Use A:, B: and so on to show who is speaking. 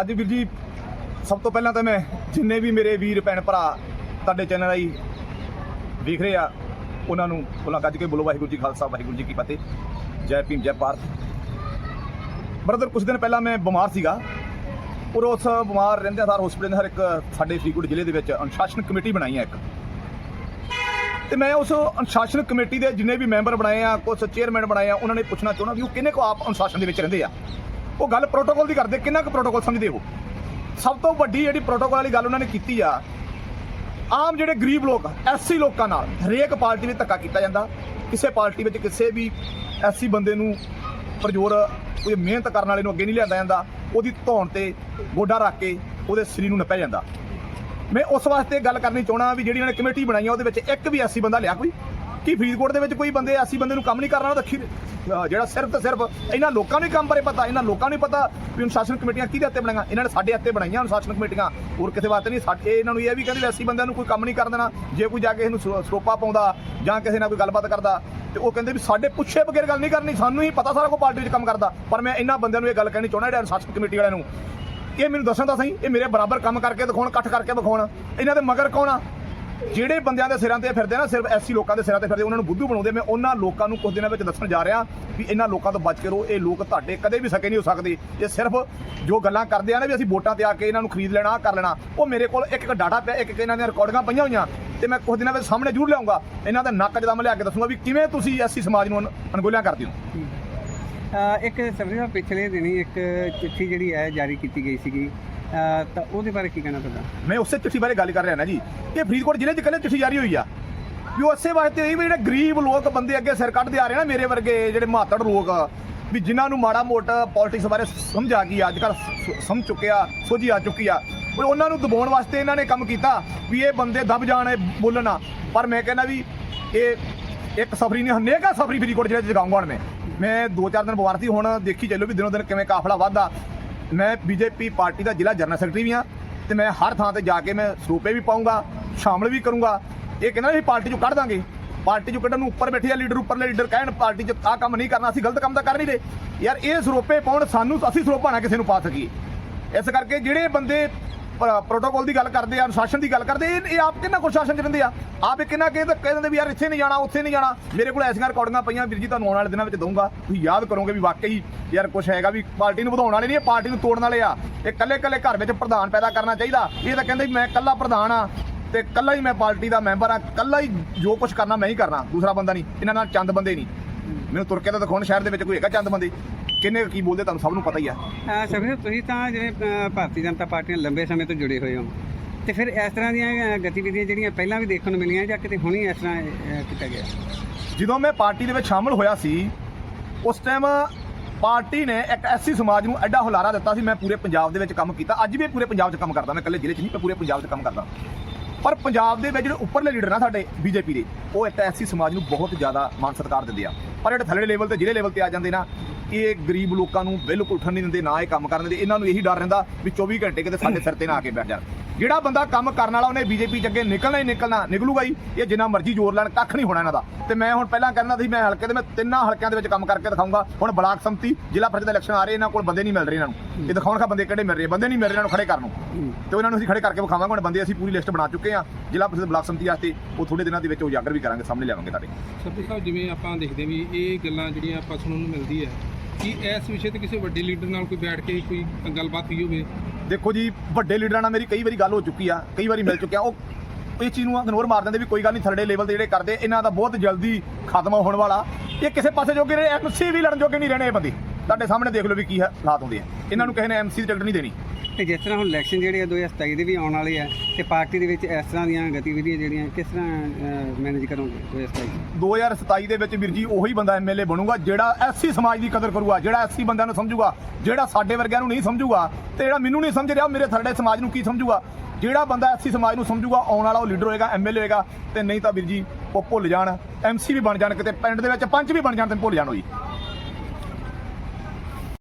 A: ਅੱਜ ਵੀਰ ਜੀ, ਸਭ ਤੋਂ ਪਹਿਲਾਂ ਤਾਂ ਮੈਂ ਜਿੰਨੇ ਵੀ ਮੇਰੇ ਵੀਰ, ਭੈਣ, ਭਰਾ ਤੁਹਾਡੇ ਚੈਨਲ ਰਾਹੀਂ ਵੇਖ ਰਹੇ ਆ, ਉਹਨਾਂ ਨੂੰ ਉਹਨਾਂ ਗੱਜ ਕੇ ਬੋਲੋ, ਵਾਹਿਗੁਰੂ ਜੀ ਖਾਲਸਾ, ਵਾਹਿਗੁਰੂ ਜੀ ਕੀ ਫਤਿਹ। ਜੈ ਭੀਮ, ਜੈ ਭਾਰਤ। ਬ੍ਰਦਰ ਕੁਝ ਦਿਨ ਪਹਿਲਾਂ ਮੈਂ ਬਿਮਾਰ ਸੀਗਾ। ਔਰ ਉਸ ਬਿਮਾਰ ਰਹਿੰਦੇ ਸਾਰ ਹਸਪੀਟਲ ਦੇ ਹਰ ਇੱਕ ਸਾਡੇ ਫਰੀਦਕੋਟ ਜ਼ਿਲ੍ਹੇ ਦੇ ਵਿੱਚ ਅਨੁਸ਼ਾਸਨ ਕਮੇਟੀ ਬਣਾਈ ਹੈ ਇੱਕ। ਤੇ ਮੈਂ ਉਸ ਅਨੁਸ਼ਾਸਨ ਕਮੇਟੀ ਦੇ ਜਿੰਨੇ ਵੀ ਮੈਂਬਰ ਬਣਾਏ ਆ ਕੁਝ ਚੇਅਰਮੈਨ ਬਣਾਏ ਆ, ਉਹਨਾਂ ਨੇ ਪੁੱਛਣਾ ਚਾਹੁੰਦਾ ਵੀ ਉਹ ਕਿੰਨੇ ਕੁ ਆਪ ਅਨੁਸ਼ਾਸਨ ਦੇ ਵਿੱਚ ਰਹਿੰਦੇ ਆ? ਉਹ ਗੱਲ ਪ੍ਰੋਟੋਕੋਲ ਦੀ ਕਰਦੇ, ਕਿੰਨਾ ਕੁ ਪ੍ਰੋਟੋਕੋਲ ਸਮਝਦੇ ਹੋ ਸਭ ਤੋਂ ਵੱਡੀ ਜਿਹੜੀ ਪ੍ਰੋਟੋਕੋਲ ਵਾਲੀ ਗੱਲ ਉਹਨਾਂ ਨੇ ਕੀਤੀ ਆ, ਆਮ ਜਿਹੜੇ ਗਰੀਬ ਲੋਕ ਐਸਸੀ ਲੋਕਾਂ ਨਾਲ, ਹਰੇਕ ਪਾਰਟੀ ਵਿੱਚ ਧੱਕਾ ਕੀਤਾ ਜਾਂਦਾ। ਕਿਸੇ ਪਾਰਟੀ ਵਿੱਚ ਕਿਸੇ ਵੀ ਐਸਸੀ ਬੰਦੇ ਨੂੰ ਪਰਜ਼ੋਰ ਕੋਈ ਮਿਹਨਤ ਕਰਨ ਵਾਲੇ ਨੂੰ ਅੱਗੇ ਨਹੀਂ ਲਿਆਂਦਾ ਜਾਂਦਾ, ਉਹਦੀ ਧੌਣ ਤੇ ਗੋਡਾ ਰੱਖ ਕੇ ਉਹਦੇ ਸਰੀਰ ਨੂੰ ਨੱਪਿਆ ਜਾਂਦਾ। ਮੈਂ ਉਸ ਵਾਸਤੇ ਗੱਲ ਕਰਨੀ ਚਾਹਣਾ ਵੀ ਜਿਹੜੀ ਇਹਨਾਂ ਨੇ ਕਮੇਟੀ ਬਣਾਈ ਆ, ਉਹਦੇ ਵਿੱਚ ਇੱਕ ਵੀ ਐਸੀ ਬੰਦਾ ਲਿਆ ਕੋਈ? ਕੀ ਫਰੀਦਕੋਟ ਦੇ ਵਿੱਚ ਕੋਈ ਬੰਦੇ ਐਸੀ ਬੰਦੇ ਨੂੰ ਕੰਮ ਨਹੀਂ ਕਰਨਾ ਉਹਦਾ ਖੀ- ਜਿਹੜਾ ਸਿਰਫ ਤੇ ਸਿਰਫ ਇਹਨਾਂ ਲੋਕਾਂ ਨੂੰ ਹੀ ਕੰਮ ਬਾਰੇ ਪਤਾ, ਇਹਨਾਂ ਲੋਕਾਂ ਨੂੰ ਪਤਾ ਵੀ ਅਨੁਸ਼ਾਸਨ ਕਮੇਟੀਆਂ ਕਿਹਦੇ ਹੱਥੇ ਬਣਾਈਆਂ, ਇਹਨਾਂ ਨੇ ਸਾਡੇ ਹੱਥੇ ਬਣਾਈਆਂ ਅਨੁਸ਼ਾਸਨ ਕਮੇਟੀਆਂ, ਹੋਰ ਕਿਸੇ ਵਾਸਤੇ ਨਹੀਂ, ਸਾਡੇ ਇਹਨਾਂ ਨੂੰ ਇਹ ਵੀ ਕਹਿੰਦੇ ਵੀ ਐਸੀ ਬੰਦਿਆਂ ਨੂੰ ਕੋਈ ਕੰਮ ਨਹੀਂ ਕਰ ਦੇਣਾ, ਜੇ ਕੋਈ ਜਾ ਕੇ ਇਹਨੂੰ ਸਰੋਪਾ ਪਾਉਂਦਾ ਜਾਂ ਕਿਸੇ ਨਾਲ ਕੋਈ ਗੱਲਬਾਤ ਕਰਦਾ, ਤੇ ਉਹ ਕਹਿੰਦੇ ਵੀ ਸਾਡੇ ਪੁੱਛੇ ਬਗੈਰ ਗੱਲ ਨਹੀਂ ਕਰਨੀ, ਸਾਨੂੰ ਹੀ ਪਤਾ ਸਾਰਾ ਕੋਈ ਪਾਰਟੀ ਵਿੱਚ ਕੰਮ ਕਰਦਾ, ਪਰ ਮੈਂ ਇਹਨਾਂ ਬੰਦਿਆਂ ਨੂੰ ਇਹ ਗੱਲ ਕਹਿਣੀ ਚਾਹੁੰਦਾ, ਜਿਹੜੇ ਅਨੁਸ਼ਾਸਨ ਕਮੇਟੀ ਵਾਲਿਆਂ ਨੂੰ, ਇਹ ਮੈਨੂੰ ਦੱਸਣ ਤਾਂ ਸਹੀ, ਇਹ ਮੇਰੇ ਬਰਾਬਰ ਕੰਮ ਕਰਕੇ ਦਿਖਾਉਣ, ਇਕੱਠ ਕਰਕੇ ਵਿਖਾਉਣ ਇਹਨਾਂ ਦੇ ਮਗਰ ਕੌਣ ਆ? ਜਿਹੜੇ ਬੰਦਿਆਂ ਦੇ ਸਿਰਾਂ ਤੇ ਫਿਰਦੇ ਨਾ, ਸਿਰਫ ਐਸੀ ਲੋਕਾਂ ਦੇ ਸਿਰਾਂ ਤੇ ਫਿਰਦੇ, ਉਹਨਾਂ ਨੂੰ ਬੁੱਧੂ ਬਣਾਉਂਦੇ, ਮੈਂ ਉਹਨਾਂ ਲੋਕਾਂ ਨੂੰ ਕੁਝ ਦਿਨਾਂ ਵਿੱਚ ਦੱਸਣ ਜਾ ਰਿਹਾ ਵੀ ਇਹਨਾਂ ਲੋਕਾਂ ਤੋਂ ਬਚ ਕੇ ਰਹੋ, ਇਹ ਲੋਕ ਤੁਹਾਡੇ ਕਦੇ ਵੀ ਸਕੇ ਨਹੀਂ ਹੋ ਸਕਦੇ। ਇਹ ਸਿਰਫ ਜੋ ਗੱਲਾਂ ਕਰਦੇ ਆ ਨਾ ਵੀ ਅਸੀਂ ਵੋਟਾਂ ਤੇ ਆ ਕੇ ਇਹਨਾਂ ਨੂੰ ਖਰੀਦ ਲੈਣਾ, ਆਹ ਕਰ ਲੈਣਾ, ਉਹ ਮੇਰੇ ਕੋਲ ਇੱਕ ਇੱਕ ਡਾਟਾ ਪਿਆ, ਇੱਕ ਇੱਕ ਇਹਨਾਂ ਦੀਆਂ ਰਿਕਾਰਡਿੰਗਾਂ ਪਈਆਂ ਹੋਈਆਂ, ਤੇ ਮੈਂ ਕੁਝ ਦਿਨਾਂ ਵਿੱਚ ਸਾਹਮਣੇ ਜ਼ਰੂਰ ਲਿਆਉਂਗਾ। ਇਹਨਾਂ ਦਾ ਨੱਕ ਜਦਮ ਲਿਆ ਕੇ ਦੱਸੂਗਾ ਵੀ ਕਿਵੇਂ ਤੁਸੀਂ ਐਸੀ ਸਮਾਜ ਨੂੰ ਅਨ- ਕਰਦੇ ਹੋ।
B: ਇੱਕ ਸਬਰੀ ਪਿਛਲੇ ਦਿਨੀ ਇੱਕ ਚਿੱਠੀ ਜਿਹੜੀ ਹੈ, ਜਾਰੀ ਕੀਤੀ ਗਈ ਸੀਗੀ। ਅ, ਤਾਂ ਉਹਦੇ ਬਾਰੇ ਕੀ ਕਹਿਣਾ ਤੁਹਾਡਾ?
A: ਮੈਂ ਉਸੇ ਚਿੱਠੀ ਬਾਰੇ ਗੱਲ ਕਰ ਰਿਹਾ ਨਾ ਜੀ। ਇਹ ਫਰੀਦਕੋਟ ਜ਼ਿਲ੍ਹੇ 'ਚ ਕੱਲ੍ਹ ਚਿੱਠੀ ਜਾਰੀ ਹੋਈ ਆ। ਵੀ ਉਸੇ ਵਾਸਤੇ ਹੋਈ ਵੀ ਜਿਹੜੇ ਗਰੀਬ ਲੋਕ ਬੰਦੇ ਅੱਗੇ ਸਿਰ ਕੱਢਦੇ ਆ ਰਹੇ ਨਾ ਮੇਰੇ ਵਰਗੇ ਜਿਹੜੇ ਮਾਤੜ ਲੋਕ ਵੀ ਜਿਨ੍ਹਾਂ ਨੂੰ ਮਾੜਾ ਮੋਟਾ ਪੋਲਿਟਿਕਸ ਬਾਰੇ ਸਮਝ ਆ ਗਈ ਅੱਜ ਕੱਲ ਸਮਝ ਚੁੱਕਿਆ ਸੋਝੀ ਆ ਚੁੱਕੀ ਆ। ਪਰ ਉਹਨਾਂ ਨੂੰ ਦਬਾਉਣ ਵਾਸਤੇ ਇਹਨਾਂ ਨੇ ਕੰਮ ਕੀਤਾ ਵੀ ਇਹ ਬੰਦੇ ਦਬ ਜਾਣ ਇਹ ਬੋਲਣਾ ਪਰ ਮੈਂ ਕਹਿੰਦਾ ਵੀ ਇਹ ਇੱਕ ਸਫਰੀ ਨਹੀਂ ਹਨੇਕਾ ਸਫਰੀ ਫਰੀਦਕੋਟ ਜ਼ਿਲ੍ਹੇ 'ਚ ਜਗਾਉਂਗਾ ਹੁਣ ਮੈਂ ਮੈਂ ਦੋ ਚਾਰ ਦਿਨ ਬਿਮਾਰ ਸੀ ਹੁਣ ਦੇਖੀ ਚੱਲੋ ਵੀ ਦਿਨੋਂ ਦਿਨ ਕਿਵੇਂ ਕਾਫਲਾ ਵੱਧਦਾ। ਮੈਂ ਬੀਜੇਪੀ ਪਾਰਟੀ ਦਾ ਜ਼ਿਲ੍ਹਾ ਜਨਰਲ ਸੈਕਟਰੀ ਵੀ ਹਾਂ ਤੇ ਮੈਂ ਹਰ ਥਾਂ ਤੇ ਜਾ ਕੇ ਮੈਂ ਸਰੂਪੇ ਵੀ ਪਾਉਂਗਾ, ਸ਼ਾਮਲ ਵੀ ਕਰੂੰਗਾ। ਇਹ ਕਹਿੰਦਾ ਅਸੀਂ ਪਾਰਟੀ ਚੋਂ ਕੱਢ ਦਾਂਗੇ। ਪਾਰਟੀ ਚੋਂ ਕੱਢਣ ਨੂੰ ਉੱਪਰ ਬੈਠੇ ਆ ਲੀਡਰ, ਉੱਪਰਲੇ ਲੀਡਰ ਕਹਿਣ ਪਾਰਟੀ 'ਚ ਆਹ ਕੰਮ ਨਹੀਂ ਕਰਨਾ, ਅਸੀਂ ਗਲਤ ਕੰਮ ਤਾਂ ਕਰ ਨਹੀਂ ਰਹੇ। ਯਾਰ ਇਹ ਸਰੋਪੇ ਪਾਉਣ, ਸਾਨੂੰ ਅਸੀਂ ਸਰੋਪਾ ਨਾ ਕਿਸੇ ਨੂੰ ਪਾ ਸਕੀਏ। ਇਸ ਕਰਕੇ ਜਿਹੜੇ ਬੰਦੇ ਪ੍ਰੋਟੋਕੋਲ ਦੀ ਗੱਲ ਕਰਦੇ ਆ, ਅਨੁਸ਼ਾਸਨ ਦੀ ਗੱਲ ਕਰਦੇ ਇਹ ਆਪ ਕਿੰਨਾ ਕੁ ਸ਼ਾਸਨ ਚ ਰਹਿੰਦੇ ਆ? ਆਪ ਇਹ ਕਿੰਨਾ ਕਹਿੰਦੇ ਕਹਿ ਵੀ ਯਾਰ ਇੱਥੇ ਨਹੀਂ ਜਾਣਾ, ਉੱਥੇ ਨਹੀਂ ਜਾਣਾ। ਮੇਰੇ ਕੋਲ ਐਸੀਆਂ ਰਿਕਾਰਡਿੰਗਾਂ ਪਈਆਂ, ਵੀਰ ਜੀ, ਤੁਹਾਨੂੰ ਆਉਣ ਵਾਲੇ ਦਿਨਾਂ ਵਿੱਚ ਦਊਂਗਾ। ਤੁਸੀਂ ਯਾਦ ਕਰੋਗੇ ਵੀ ਵਾਕਈ ਯਾਰ ਕੁਝ ਹੈਗਾ ਵੀ ਪਾਰਟੀ ਨੂੰ ਵਧਾਉਣ ਵਾਲੇ ਨਹੀਂ, ਇਹ ਪਾਰਟੀ ਨੂੰ ਤੋੜਨ ਵਾਲੇ ਆ। ਇਹ ਕੱਲੇ ਕੱਲੇ ਘਰ ਵਿੱਚ ਪ੍ਰਧਾਨ ਪੈਦਾ ਕਰਨਾ ਚਾਹੀਦਾ। ਇਹ ਤਾਂ ਕਹਿੰਦੇ ਵੀ ਮੈਂ ਕੱਲਾ ਪ੍ਰਧਾਨ ਆ ਤੇ ਕੱਲਾ ਹੀ ਮੈਂ ਪਾਰਟੀ ਦਾ ਮੈਂਬਰ ਆ ਕੱਲਾ ਹੀ ਜੋ ਕੁਝ ਕਰਨਾ ਮੈਂ ਹੀ ਕਰਨਾ, ਦੂਸਰਾ ਬੰਦਾ ਨਹੀਂ, ਇਹਨਾਂ ਨਾਲ ਚੰਦ ਬੰਦੇ ਨਹੀਂ। ਮੈਨੂੰ ਤੁਰ ਕੇ ਤਾਂ ਦਿਖਾਉਣ ਸ਼ਹਿਰ ਦੇ ਵਿੱਚ ਕੋਈ ਹੈਗਾ ਚੰਦ ਬੰਦੇ। ਕਿੰਨੇ ਕੁ ਬੋਲਦੇ ਤੁਹਾਨੂੰ ਸਭ ਨੂੰ ਪਤਾ ਹੀ ਆ?
B: ਸਾਹਿਬ ਤੁਸੀਂ ਤਾਂ ਜਿਵੇਂ ਅ, ਭਾਰਤੀ ਜਨਤਾ ਪਾਰਟੀ ਨਾਲ ਲੰਬੇ ਸਮੇਂ ਤੋਂ ਜੁੜੇ ਹੋਏ ਹੋ। ਤੇ ਫਿਰ ਇਸ ਤਰ੍ਹਾਂ ਦੀਆਂ ਗਤੀਵਿਧੀਆਂ ਜਿਹੜੀਆਂ ਪਹਿਲਾਂ ਵੀ ਦੇਖਣ ਨੂੰ ਮਿਲੀਆਂ ਜਾਂ ਕਿਤੇ ਹੁਣੀ ਇਸ ਤਰ੍ਹਾਂ ਅ, ਕੀਤਾ ਗਿਆ?
A: ਜਦੋਂ ਮੈਂ ਪਾਰਟੀ ਦੇ ਵਿੱਚ ਸ਼ਾਮਲ ਹੋਇਆ ਸੀ ਉਸ ਟਾਈਮ ਪਾਰਟੀ ਨੇ ਇੱਕ ਐਸੀ ਸਮਾਜ ਨੂੰ ਐਡਾ ਹੁਲਾਰਾ ਦਿੱਤਾ ਸੀ ਮੈਂ ਪੂਰੇ ਪੰਜਾਬ ਦੇ ਵਿੱਚ ਕੰਮ ਕੀਤਾ। ਅੱਜ ਵੀ ਪੂਰੇ ਪੰਜਾਬ 'ਚ ਕੰਮ ਕਰਦਾ ਮੈਂ ਇਕੱਲੇ ਜ਼ਿਲ੍ਹੇ 'ਚ ਨਹੀਂ ਮੈਂ ਪੂਰੇ ਪੰਜਾਬ 'ਚ ਕੰਮ ਕਰਦਾ। ਪਰ ਪੰਜਾਬ ਦੇ ਵਿੱਚ ਜਿਹੜੇ ਉੱਪਰਲੇ ਲੀਡਰ ਨਾ ਸਾਡੇ ਬੀਜੇਪੀ ਦੇ ਉਹ ਇੱਕ ਐਸੀ ਸਮਾਜ ਨੂੰ ਬਹੁਤ ਜ਼ਿਆਦਾ ਮਾਨ ਸਤਿਕਾਰ ਦਿੰਦੇ ਆ। ਪਰ ਜਿਹੜੇ ਥੱਲੇ ਲੈਵਲ ਤੇ ਜ਼ਿਲ੍ਹੇ ਲੈਵਲ ਤੇ ਆ ਜਾਂਦੇ ਨਾ ਇਹ ਗਰੀਬ ਲੋਕਾਂ ਨੂੰ ਬਿਲਕੁਲ ਉੱਠਣ ਨਹੀਂ ਦਿੰਦੇ, ਨਾ ਇਹ ਕੰਮ ਕਰਨ ਦਿੰਦੇ। ਇਹਨਾਂ ਨੂੰ ਇਹੀ ਡਰ ਰਹਿੰਦਾ ਵੀ 24 ਘੰਟੇ ਕਿਤੇ ਸਾਡੇ ਸਿਰ ਤੇ ਨਾ ਆ ਕੇ ਬੈਠ ਜਾਣ। ਜਿਹੜਾ ਬੰਦਾ ਕੰਮ ਕਰਨ ਵਾਲਾ, ਉਹਨੇ ਬੀਜੇਪੀ ਚ ਅੱਗੇ ਨਿਕਲਣਾ ਹੀ ਨਿਕਲਣਾ, ਨਿਕਲੂਗਾ ਹੀ। ਇਹ ਜਿੰਨਾ ਮਰਜ਼ੀ ਜ਼ੋਰ ਲੈਣ, ਕੱਖ ਨਹੀਂ ਹੋਣਾ ਇਹਨਾਂ ਦਾ। ਤੇ ਮੈਂ ਹੁਣ ਪਹਿਲਾਂ ਕਹਿੰਦਾ ਸੀ, ਮੈਂ ਹਲਕੇ ਦੇ, ਮੈਂ ਤਿੰਨਾਂ ਹਲਕਿਆਂ ਦੇ ਵਿੱਚ ਕੰਮ ਕਰਕੇ ਦਿਖਾਊਂਗਾ। ਹੁਣ ਬਲਾਕ ਸੰਮਤੀ, ਜ਼ਿਲ੍ਹਾ ਪਰਿਸ਼ਦ ਇਲੈਕਸ਼ਨ ਆ ਰਹੇ, ਇਹਨਾਂ ਕੋਲ ਬੰਦੇ ਨਹੀਂ ਮਿਲ ਰਹੇ ਇਹਨਾਂ ਨੂੰ। ਇਹ ਦਿਖਾਉਣ ਖਾ ਬੰਦੇ ਕਿਹੜੇ ਮਿਲ ਰਹੇ ਬੰਦੇ ਨਹੀਂ ਮਿਲ ਰਹੇ ਇਹਨਾਂ ਨੂੰ ਖੜੇ ਕਰਨ ਨੂੰ। ਤੇ ਉਹਨਾਂ ਨੂੰ ਅਸੀਂ ਖੜੇ ਕਰਕੇ ਵਿਖਾਵਾਂਗੇ। ਹੁਣ ਬੰਦੇ ਅਸੀਂ ਪੂਰੀ ਲਿਸਟ ਬਣਾ ਚੁੱਕੇ ਆ ਜ਼ਿਲ੍ਹਾ ਪਰਿਸ਼ਦ ਬਲਾਕ ਸੰਮਤੀ ਵਾਸਤੇ ਉਹ ਥੋੜੇ ਦਿਨਾਂ ਦੇ ਵਿੱਚ ਉਜਾਗਰ ਵੀ ਕਰਾਂਗੇ, ਸਾਹਮਣੇ ਲਿਆਵਾਂਗੇ ਤੁਹਾਡੇ।
C: ਸਭੀ ਸਾਹਿਬ ਜਿਵੇਂ ਆਪਾਂ ਦੇਖਦੇ ਵੀ ਇਹ ਗੱਲਾਂ ਜਿਹੜੀਆਂ ਆਪਾਂ ਸੁਣਨ ਨੂੰ ਮਿਲਦੀ ਹੈ ਕੀ ਇਸ ਵਿਸ਼ੇ ਤੇ ਕਿਸੇ ਵੱਡੇ ਲੀਡਰ ਨਾਲ ਕੋਈ ਬੈਠ ਕੇ ਕੋਈ ਗੱਲਬਾਤ ਹੋਈ ਹੋਵੇ?
A: ਦੇਖੋ ਜੀ, ਵੱਡੇ ਲੀਡਰਾਂ ਨਾਲ ਮੇਰੀ ਕਈ ਵਾਰੀ ਗੱਲ ਹੋ ਚੁੱਕੀ ਆ, ਕਈ ਵਾਰੀ ਮਿਲ ਚੁੱਕਿਆ। ਉਹ ਇਹ ਚੀਜ਼ ਨੂੰ ਇਗਨੋਰ ਮਾਰ ਦਿੰਦੇ ਵੀ ਕੋਈ ਗੱਲ ਨਹੀਂ ਥਰਡੇ ਲੈਵਲ ਤੇ ਜਿਹੜੇ ਕਰਦੇ, ਇਹਨਾਂ ਦਾ ਬਹੁਤ ਜਲਦੀ ਖਤਮ ਹੋਣ ਵਾਲਾ। ਇਹ ਕਿਸੇ ਪਾਸੇ ਜੋਗੇ ਰਹੇ ਐਮਸੀ ਵੀ ਲੜਨ ਜੋਗੇ ਨਹੀਂ ਰਹਿਣੇ ਇਹ ਬੰਦੇ। ਤੁਹਾਡੇ ਸਾਹਮਣੇ ਦੇਖ ਲਓ ਵੀ ਕੀ ਹਾਲਾਤ ਹੁੰਦੇ ਆ। ਇਹਨਾਂ ਨੂੰ ਕਿਸੇ ਨੇ ਐਮਸੀ ਦੀ ਟਿਕਟ ਨਹੀਂ ਦੇਣੀ।
B: ਤੇ ਜਿਸ ਤਰ੍ਹਾਂ ਹੁਣ ਇਲੈਕਸ਼ਨ ਜਿਹੜੇ ਆ 2027 ਦੇ ਵੀ ਆਉਣ ਵਾਲੇ ਆ, ਤੇ ਪਾਰਟੀ ਦੇ ਵਿੱਚ ਇਸ ਤਰ੍ਹਾਂ ਦੀਆਂ ਗਤੀਵਿਧੀਆਂ ਜਿਹੜੀਆਂ, ਕਿਸ ਤਰ੍ਹਾਂ ਮੈਨੇਜ ਕਰੋਗੇ 2027
A: 2027 ਦੇ ਵਿੱਚ ਵੀਰ ਜੀ ਉਹੀ ਬੰਦਾ ਐਮਐਲਏ ਬਣੂਗਾ, ਜਿਹੜਾ ਐਸਸੀ ਸਮਾਜ ਦੀ ਕਦਰ ਕਰੂਗਾ, ਜਿਹੜਾ ਐਸਸੀ ਬੰਦਿਆਂ ਨੂੰ ਸਮਝੂਗਾ, ਜਿਹੜਾ ਸਾਡੇ ਵਰਗਿਆਂ ਨੂੰ ਨਹੀਂ ਸਮਝੂਗਾ, ਤੇ ਜਿਹੜਾ ਮੈਨੂੰ ਨਹੀਂ ਸਮਝ ਰਿਹਾ, ਉਹ ਮੇਰੇ ਥਰਡੇ ਸਮਾਜ ਨੂੰ ਕੀ ਸਮਝੂਗਾ? ਜਿਹੜਾ ਬੰਦਾ ਐਸਸੀ ਸਮਾਜ ਨੂੰ ਸਮਝੂਗਾ, ਆਉਣ ਵਾਲਾ ਉਹ ਲੀਡਰ ਹੋਏਗਾ ਐਮਐਲਏ ਹੋਏਗਾ, ਤੇ ਨਹੀਂ ਤਾਂ ਵੀਰ ਜੀ ਉਹ ਭੁੱਲ ਜਾਣ ਐਮਸੀ ਵੀ ਬਣ ਜਾਣ, ਕਿਤੇ ਪਿੰਡ ਦੇ ਵਿੱਚ ਪੰਚ ਵੀ ਬਣ ਜਾਣ, ਤੇ ਭੁੱਲ ਜਾਣ ਉਹ